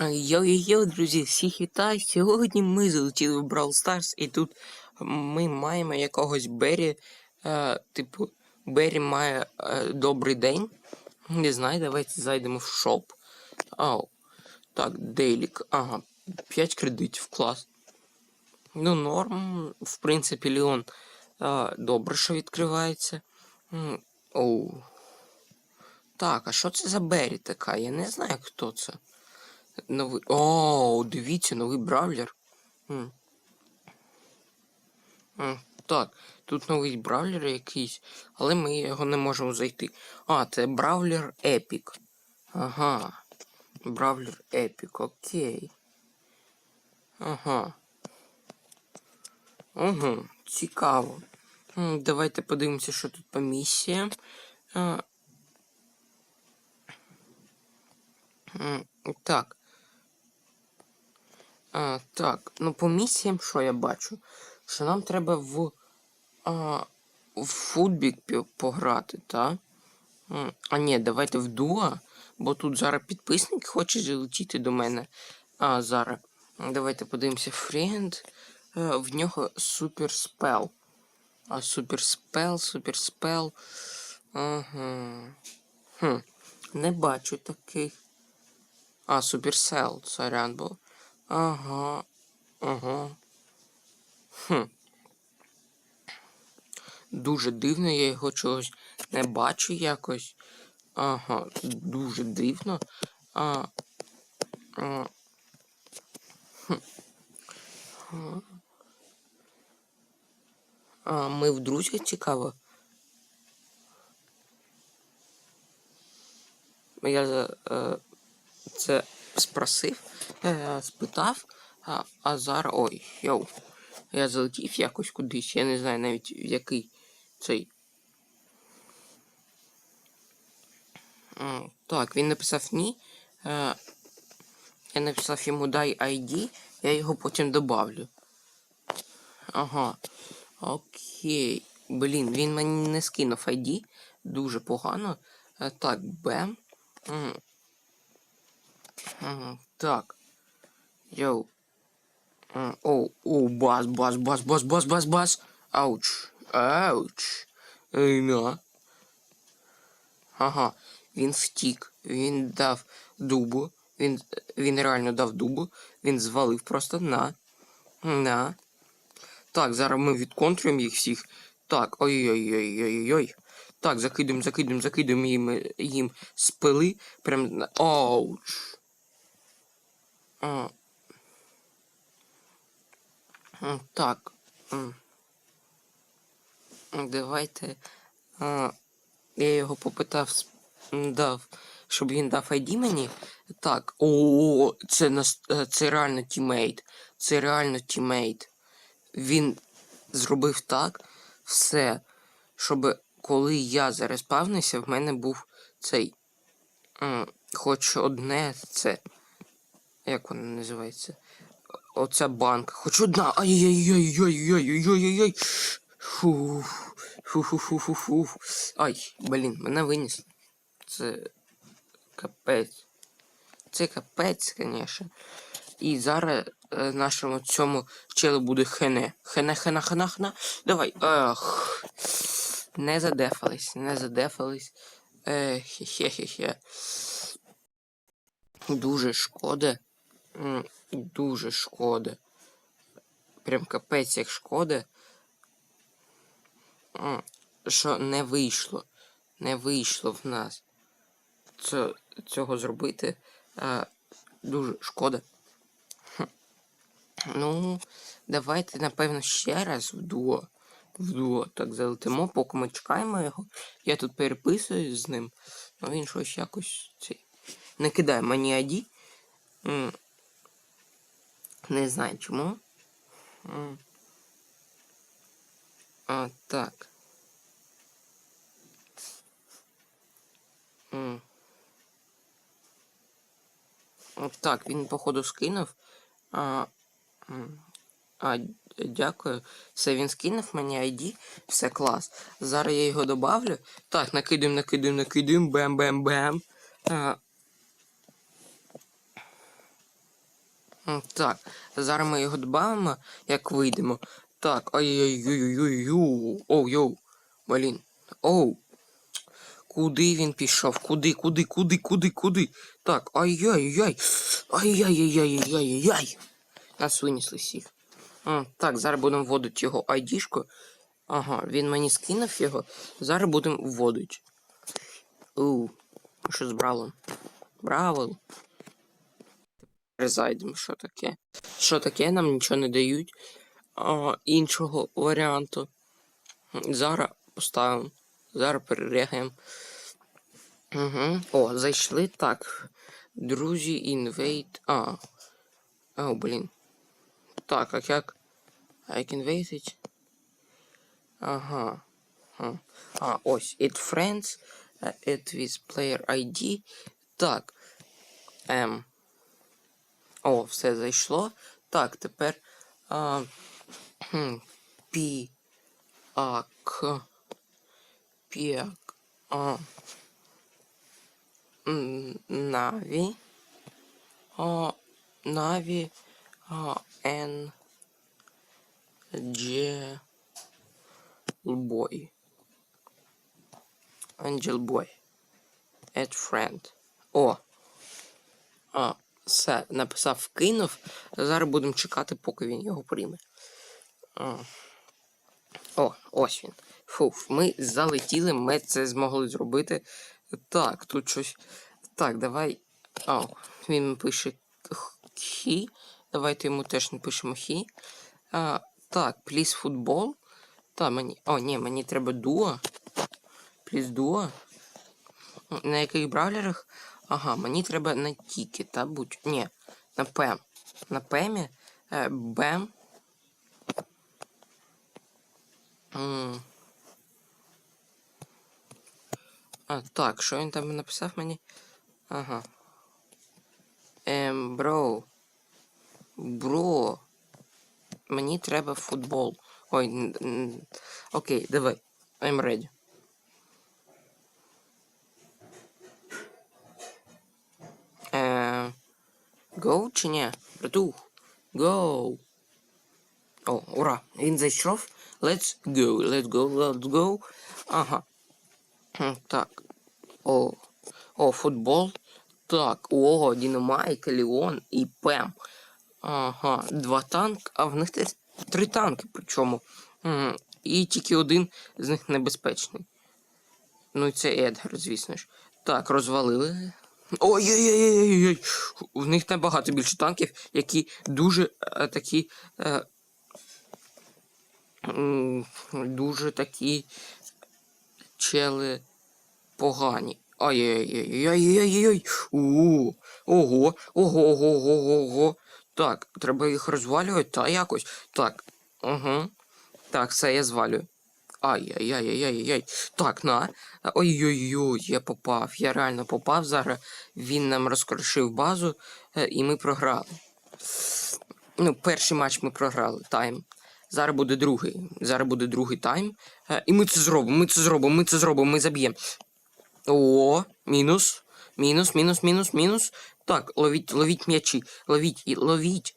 Йо-йо-йо, друзі, всіх вітаю. Сьогодні ми залетіли в Brawl Stars, і тут ми маємо якогось Беррі. Е, типу, Беррі має е, добрий день. Не знаю, давайте зайдемо в шоп. Ау. Так, Дейлік. Ага, 5 кредитів, клас. Ну, норм, в принципі, Леон е, добре, що відкривається. Оу. Так, а що це за Беррі така? Я не знаю, хто це. Новий. О, дивіться, новий бравлер. М. М, Так, тут новий бравлер якийсь, але ми його не можемо зайти. А, це бравлер Епік. Ага. Бравлер Епік, окей. Ага. Угу, цікаво. Давайте подивимося, що тут по місіям. Так. А, так, ну по місіям, що я бачу? Що нам треба в, а, в футбік пограти, так? А ні, давайте в дуа, бо тут зараз підписник хоче залетіти до мене. А зараз. Давайте подивимося френд. Е, В нього суперспел. А суперспел, суперспел. Ага. Хм. Не бачу таких. А, суперсел, сорян був. Ага. Ага. Хм. Дуже дивно, я його чогось не бачу якось. Ага, дуже дивно. А, а, хм. А. ми в друзях цікаво. Я е, це спросив, спитав, а, зараз. Ой, йоу. Я залетів якось кудись, я не знаю навіть в який цей. Так, він написав ні. Е, я написав йому дай ID, я його потім добавлю. Ага. Окей. Блін, він мені не скинув ID. Дуже погано. Е, Так, Б. Так. Йоу. Оу, оу, бас, бас, бас, бас, бас, бас, бас. Ауч. Ауч. На. Ага. Він втік. Він дав дубу. Він, він реально дав дубу. Він звалив просто на. На. Так, зараз ми відконтрюємо їх всіх. Так, ой-ой-ой-ой-ой. Так, закидуємо, закидуємо, закидуємо їм, їм спили. Прям на. Ауч. А. М, Так. Давайте. Я його попитав, дав, щоб він дав ID мені. Так. О, це е, це реально тімейт. Це реально тімейт. Він зробив так все, щоб коли я зареспавнився, в мене був цей. Хоч одне це. Як воно називається? Оця банка. Хоч одна. Ай-яй-яй-яй-яй-яй-яй-яй. Фу. Фу-фу-фу-фу-фу. Ай, блін, мене виніс. Це капець. Це капець, звісно. І зараз е, нашому цьому челу буде хене. Хене, хена, хена, хена. Давай. Ах. Не задефались, не задефались. Е, хе-хе-хе-хе. Дуже шкода. Дуже шкода. Прям капець як шкода. Що не вийшло. Не вийшло в нас цього зробити. Дуже шкода. Ну, давайте, напевно, ще раз в дуо. В дуо так залетимо, поки ми чекаємо його. Я тут переписуюсь з ним. Ну він щось якось цей. Не кидає мені ID. Не знаю чому. А, так. От Так, він, походу, скинув. А, а, дякую. Все, він скинув мені ID. Все клас. Зараз я його добавлю. Так, накидуємо, накидуємо, накидуємо. Бем-бем-бем. А, М, Так, зараз ми його додамо, як вийдемо. Так, ай-яй-яй-яй-яй. Оу, йоу. Блін. Оу. Куди він пішов? Куди, куди, куди, куди, куди? Так, ай-яй-яй. Ай-яй-яй-яй-яй-яй. Нас винесли всіх. Так, зараз будемо вводити його айдішку. Ага, він мені скинув його. Зараз будемо вводити. У, що з Бравлом? Бравл. Тепер зайдемо, що таке. Що таке, нам нічого не дають. А, іншого варіанту. Зараз поставимо. Зараз перерегаємо. Угу. О, зайшли. Так. Друзі, інвейт. А. О, блін. Так, а як? I can wait it. Ага. А, ось. It friends. uh, It with player ID. Так. Ем. О, все зайшло. Так, тепер. А, пі. А, к. Піак. А. Наві. А, Наві. А, Н. Дже. Бой. Angel Boy. Add friend. О. А, все, написав, вкинув. Зараз будемо чекати, поки він його прийме. О, ось він. Фуф, ми залетіли, ми це змогли зробити. Так, тут щось. Так, давай. О, він пише хі. Давайте йому теж напишемо хі. А, так, пліс футбол. Та, мені. О, ні, мені треба дуо. Пліс дуо. На яких бравлерах? Ага, мені треба на тіки, та будь. Ні, на пем. На пемі. Е, бем. А, так, що він там написав мені? Ага. Ем, бро. Бро. Мені треба футбол. Ой, окей, давай. I'm ready. Go чи ні? Братух. Go. О, ура! Він зайшов. Let's go, let's go, let's go. Ага. Так. О. О, футбол. Так, о, Дінамайк, Леон і Пем. Ага, два танки, а в них теж три танки, причому. М, І тільки один з них небезпечний. Ну, і це Едгар, звісно ж. Так, розвалили. Ой-ой-ой-ой-ой. В них набагато більше танків, які дуже е, такі. Е, дуже такі чели погані. Ай-яй-яй-яй-яй-яй. У. Ого, ого, ого, ого, ого. Так, треба їх розвалювати, та якось. Так. Угу. Так, все, я звалюю. Ай-яй-яй-яй-яй-яй. Так, на. Ой-ой-ой, я попав. Я реально попав. Зараз він нам розкрошив базу, е, і ми програли. Ну, перший матч ми програли. Тайм. Зараз буде другий. Зараз буде другий тайм. Е, І ми це зробимо, ми це зробимо, ми це зробимо, ми заб'ємо. О, мінус. Мінус, мінус, мінус, мінус. Так, ловіть, ловіть м'ячі. Ловіть і ловіть.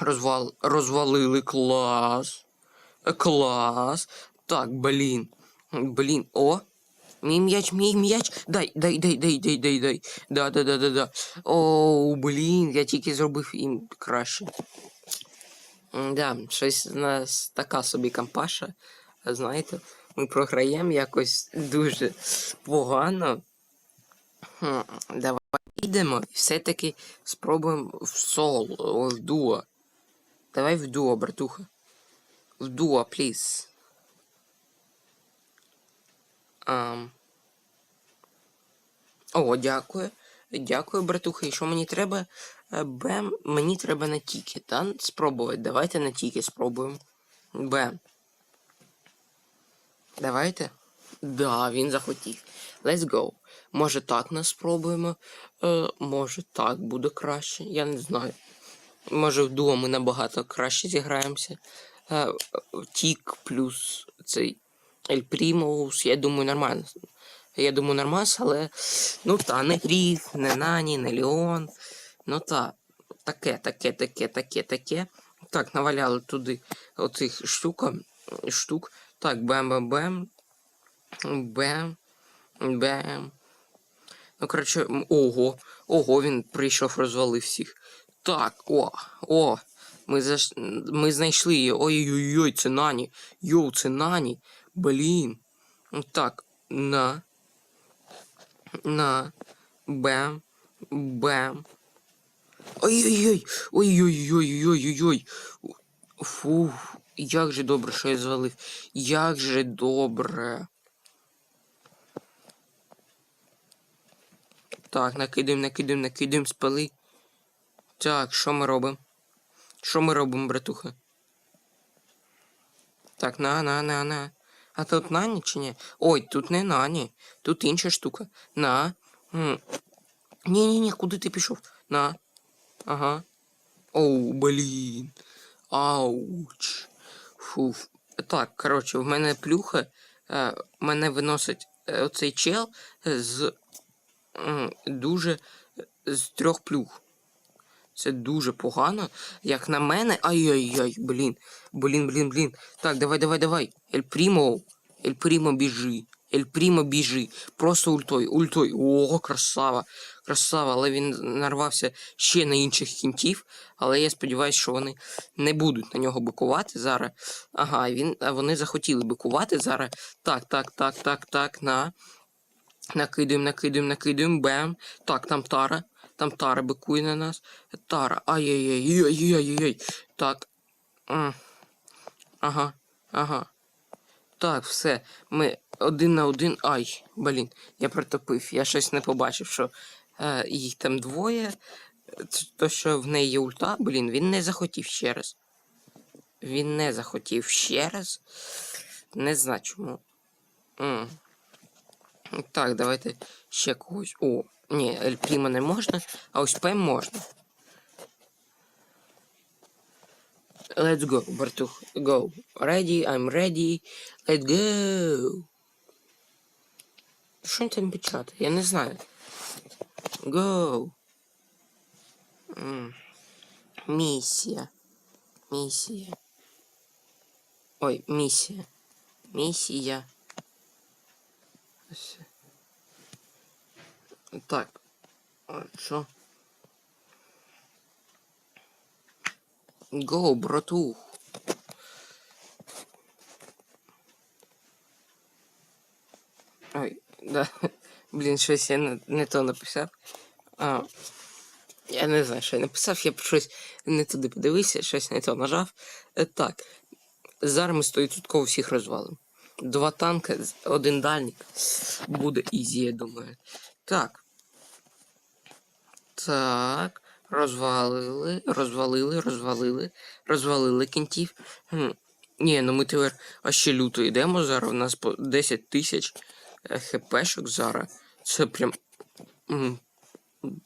Розвал, розвалили клас. Е, Клас. Так, блін. Блін. О. Мій м'яч, мій м'яч. Дай, дай, дай, дай, дай, дай, дай. Да, да, да, да, да. О, блін, я тільки зробив їм краще. Да, щось у нас така собі кампаша. Знаєте, ми програємо якось дуже погано. Давай підемо і все-таки спробуємо в соло, в дуо. Давай в дуо, братуха. Дуо, пліз. Ам. О, дякую. Дякую, братуха. І що мені треба? Е, Бем, мені треба на тіки, та? Спробувати. Давайте на тіки спробуємо. Бем. Давайте. Да, він захотів. Let's go. Може так нас спробуємо. Е, може так буде краще. Я не знаю. Може в дуо ми набагато краще зіграємося. Е, Тік плюс цей Ель Примус, я думаю, нормально. Я думаю, нормас, але ну та, не Гріф, не Нані, не Леон. Ну та. таке, таке, таке, таке, таке. Так, наваляли туди оцих штука, штук. Так, бем-бем-бем. Бем. Бем. Ну, коротше, ого. Ого, він прийшов, розвалив всіх. Так, о, о. Ми, заш... ми знайшли її. Ой-ой-ой, це Нані. Йоу, це Нані. Блін. Так, на. На. Бем. Бем. Ой-ой-ой. Ой-ой-ой-ой-ой-ой. Фух. Як же добре, що я звалив. Як же добре. Так, накидаємо, накидаємо, накидаємо, спали. Так, що ми робимо? Що ми робимо, братуха? Так, на, на, на, на. А тут нані чи ні? Ой, тут не нані. Тут інша штука. На. М. Ні, ні, ні, куди ти пішов? На. Ага. Оу, блін. Ауч. Фуф. Так, коротше, в мене плюха. Е, мене виносить е, оцей чел з дуже з трьох плюх. Це дуже погано. Як на мене. Ай-яй-яй, блін. Блін, блін, блін. Так, давай, давай, давай. Ель Прімо. Ель Прімо біжи. Ель Прімо біжи. Просто ультой, ультой. О, красава. Красава, але він нарвався ще на інших кінтів. Але я сподіваюся, що вони не будуть на нього бикувати зараз. Ага, він, вони захотіли бикувати зараз. Так, так, так, так, так, на. Накидаємо, накидаємо, накидаємо, бем. Так, там Тара. Там Тара бикує на нас. Тара. Ай-яй-яй-яй-яй-яй. Так. Ага, ага. Так, все. Ми один на один. Ай, блін, я протопив. Я щось не побачив, що е, їх там двоє. То, що в неї є ульта, блін, він не захотів ще раз. Він не захотів ще раз. Не знаю чому. М. Так, давайте ще когось. О, ні, Ель Прімо не можна, а ось Пем можна. Let's go, братух. Go. Ready, I'm ready. Let's go. Що він там печатає? Я не знаю. Go. М. Місія. Місія. Ой, місія. Місія. Так. А що? Го, братух. Ой, да. Блін, щось я не, не то написав. А, я не знаю, що я написав, я б щось не туди подивився, щось не то нажав. Е, Так. Зараз ми 100% всіх розвалимо. Два танка, з- один дальник. Буде ізі, я думаю. Так. Так. Розвалили, розвалили, розвалили, розвалили кінтів. Хм. Ні, ну ми тепер а ще люто йдемо зараз. У нас по 10 тисяч е, хпшок зараз. Це прям.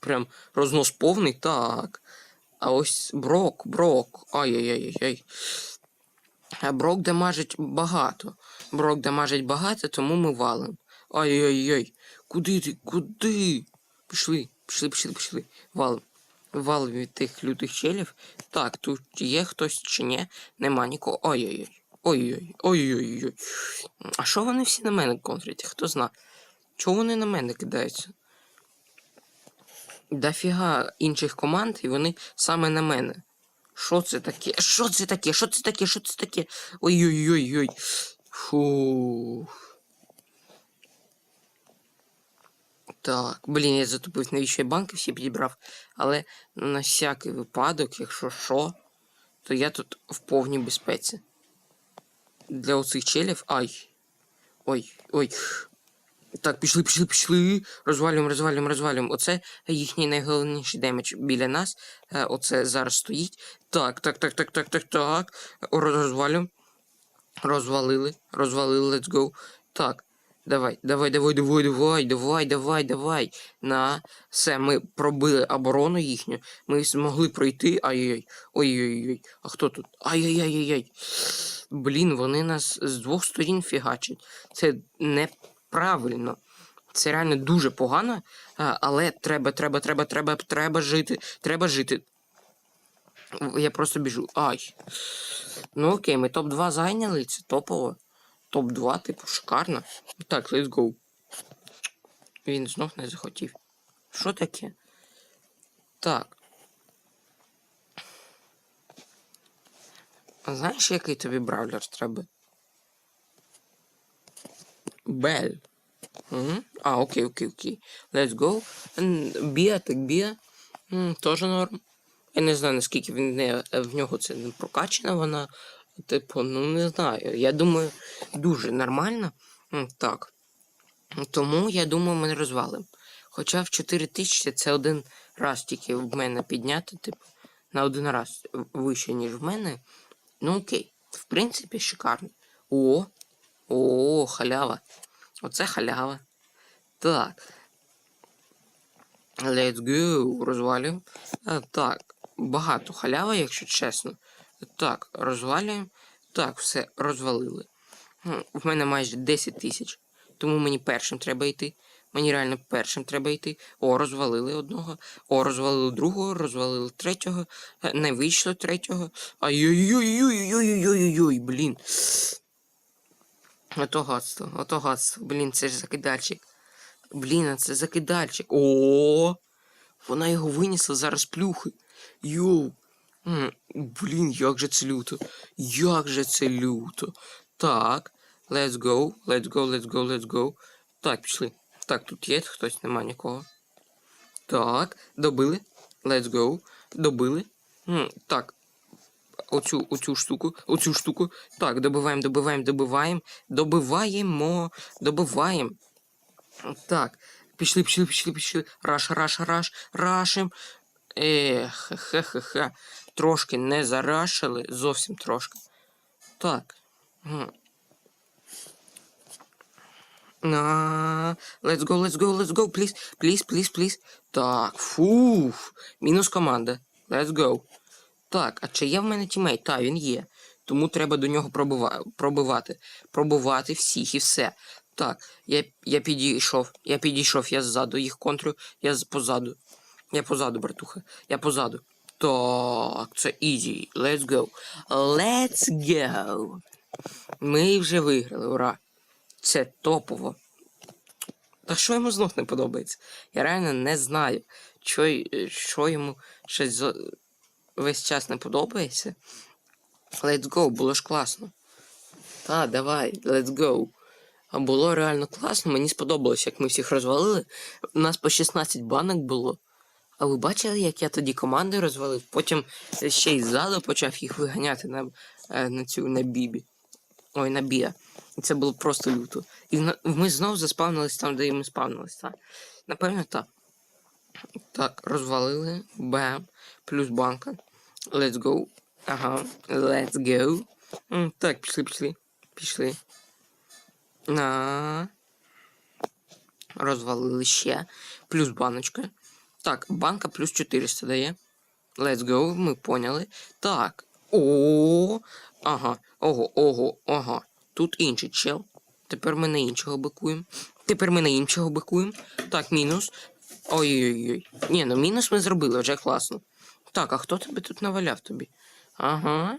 Прям рознос повний. Так. А ось Брок, Брок. Ай-яй-яй-яй. А Брок дамажить багато. Брок дамажить багато, тому ми валим. Ай-яй-яй. Куди ти? Куди? Пішли, пішли, пішли, пішли. Валим. Валим від тих лютих челів. Так, тут є хтось чи ні? Нема нікого. Ой-ой-ой. Ой-ой, ой-ой-ой. А що вони всі на мене контрять? Хто зна? Чого вони на мене кидаються? Дофіга інших команд, і вони саме на мене. Що це таке? Що це таке? Що це таке? Що це таке? Ой-ой-ой-ой. Фу. Так, блін, я затупив, навіщо я банки всі підібрав. Але на всякий випадок, якщо що, то я тут в повній безпеці. Для оцих челів. Ай. Ой, ой. Так, пішли, пішли, пішли. Розвалюємо, розвалюємо, розвалюємо. Оце їхній найголовніший демедж біля нас. Е, Оце зараз стоїть. Так, так, так, так, так, так, так. Розвалюємо. Розвалили, розвалили, let's go. Так, давай, давай, давай, давай, давай, давай, давай, давай. На все, ми пробили оборону їхню. Ми змогли пройти. Ай-яй-яй. Ой-ой-ой. А хто тут? Ай-яй-яй-яй. Блін, вони нас з двох сторін фігачать. Це неправильно. Це реально дуже погано, але треба, треба, треба, треба, треба жити. Треба жити. Я просто біжу. Ай. Ну окей, ми топ-2 зайняли, це топово. Топ-2, типу, шикарно. Так, let's go. Він знов не захотів. Що таке? Так. А знаєш, який тобі бравлер треба? Бель. Мгм. А, окей, окей, окей. Let's go. Біа, так біа. Тоже норм. Я не знаю, наскільки він не, в нього це не прокачана вона. Типу, ну не знаю. Я думаю, дуже нормально. Так. Тому я думаю, ми не розвалимо. Хоча в 4000 це один раз тільки в мене підняти, типу, на один раз вище, ніж в мене. Ну окей. В принципі, шикарно. О! О, халява. Оце халява. Так. Let's go. Розвалюємо. Так. Багато халяви, якщо чесно. Так, розвалюємо. Так, все, розвалили. В мене майже 10 тисяч. Тому мені першим треба йти. Мені реально першим треба йти. О, розвалили одного. О, розвалили другого, розвалили третього. Е, Не вийшло третього. Ай-ой-ой-ой-ой-ой-ой-ой-ой, блін. Ото гадство, ото гадство. Блін, це ж закидальчик. Блін, а це закидальчик. О, вона його винесла зараз плюхи. Йоу. М, Блін, як же це люто. Як же це люто. Так. Let's go. Let's go, let's go, let's go. Так, пішли. Так, тут є хтось, нема нікого. Так, добили. Let's go. Добили. Так. Оцю, оцю штуку, оцю штуку. Так, добиваємо, добиваємо, добиваємо. Добиваємо, добиваємо. Так. Пішли, пішли, пішли, пішли. Раш, раш, раш, рашим. Ех, хе-хе-хе. Трошки не зарашили, зовсім трошки. Так. На. Let's go, let's go, let's go, please, please, please, please. Так, фуф. Мінус команда. Let's go. Так, а чи є в мене тімейт? Так, він є. Тому треба до нього пробива... пробивати. Пробивати всіх і все. Так, я, я підійшов. Я підійшов, я ззаду їх контрю, я позаду. Я позаду, братуха. Я позаду. Так, це easy. Let's go. Let's go. Ми вже виграли, ура. Це топово. Та що йому знов не подобається? Я реально не знаю, що, що йому щось весь час не подобається. Let's go, було ж класно. Та, давай, let's go. А було реально класно, мені сподобалось, як ми всіх розвалили. У нас по 16 банок було. А ви бачили, як я тоді команди розвалив? Потім ще й ззаду почав їх виганяти на, е, на цю на бібі. Ой, на Біа. І це було просто люто. І ми знов заспавнились там, де і ми спавнились, так? Напевно, так. Так, розвалили. Бам. Плюс банка. Let's go. Ага. Let's go. Так, пішли, пішли. Пішли. На. Розвалили ще. Плюс баночка. Так, банка плюс 400 дає. Let's go, ми поняли. Так. О, ага, ого, ого, ага. Тут інший чел. Тепер ми на іншого бикуємо. Тепер ми на іншого бикуємо. Так, мінус. Ой-ой-ой. Ні, ну мінус ми зробили, вже класно. Так, а хто тебе тут наваляв тобі? Ага.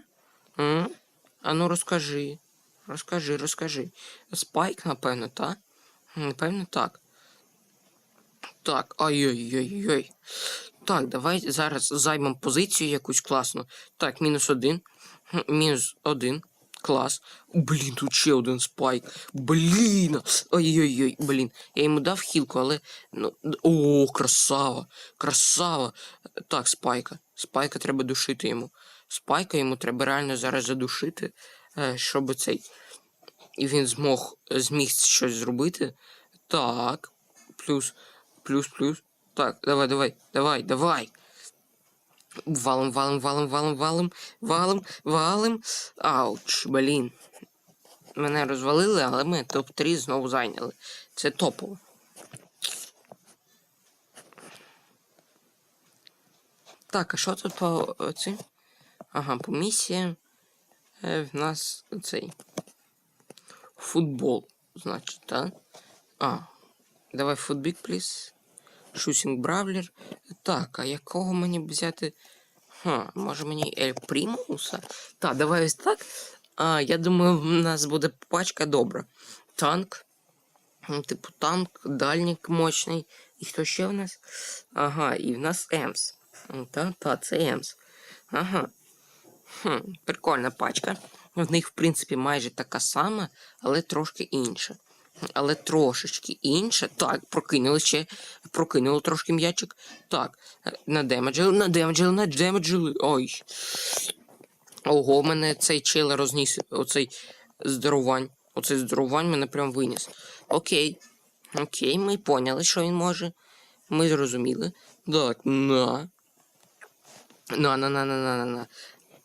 М? А ну розкажи. Розкажи, розкажи. Спайк, напевно, так? Напевно, так. Так, ой-ой-ой-ой. Так, давай зараз займемо позицію якусь класну. Так, мінус один. Мінус один. Клас. Блін, тут ще один спайк. Блін. Ой-ой-ой, блін. Я йому дав хілку, але. Ну, о, красава. Красава. Так, спайка. Спайка треба душити йому. Спайка йому треба реально зараз задушити, е, щоб цей. І він змог зміг щось зробити. Так. Плюс, плюс, плюс. Так, давай, давай, давай, давай. Валим, валим, валим, валим, валим, валим, валим. Ауч, блін. Мене розвалили, але ми топ-3 знову зайняли. Це топово. Так, а що тут по цим? Ага, по місіям. Е, в нас цей. Футбол, значить, так? А. Давай футбік, пліс. Шусінг Бравлер. Так, а якого мені взяти? Ха, може мені Ель Примуса? Так, давай ось так. А, я думаю, в нас буде пачка добра. Танк. Типу танк, дальник мощний. І хто ще в нас? Ага, і в нас Емс. Та, та, це Емс. Ага. Хм, прикольна пачка. В них, в принципі, майже така сама, але трошки інша. Але трошечки інша. Так, прокинули ще. Прокинули трошки м'ячик. Так, надемеджили, надемеджили, надемеджили. Ой. Ого, мене цей чел розніс. Оцей здорувань. Оцей здорувань мене прям виніс. Окей. Окей, ми поняли, що він може. Ми зрозуміли. Так, на. На, на, на, на, на, на, на.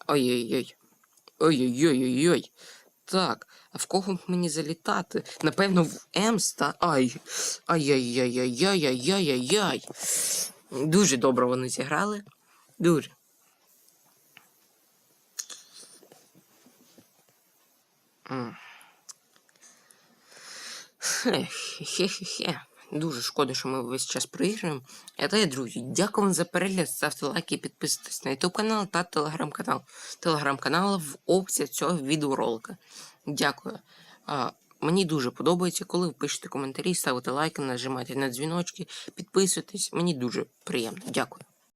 Ой-ой-ой. Ой-ой-ой-ой-ой. Так, а в кого б мені залітати? Напевно, в Емс, та. Ай. Ай-яй-яй-яй-яй-яй-яй-яй. Дуже добре вони зіграли. Дуже. Хе-хе-хе. Дуже шкода, що ми весь час проіграємо. А та, друзі, дякую вам за перегляд. Ставте лайки підписуйтесь на YouTube канал та телеграм-канал. Телеграм-канал в опції цього відеоролика. Дякую. А, мені дуже подобається, коли ви пишете коментарі, ставите лайки, нажимаєте на дзвіночки, підписуйтесь. Мені дуже приємно. Дякую.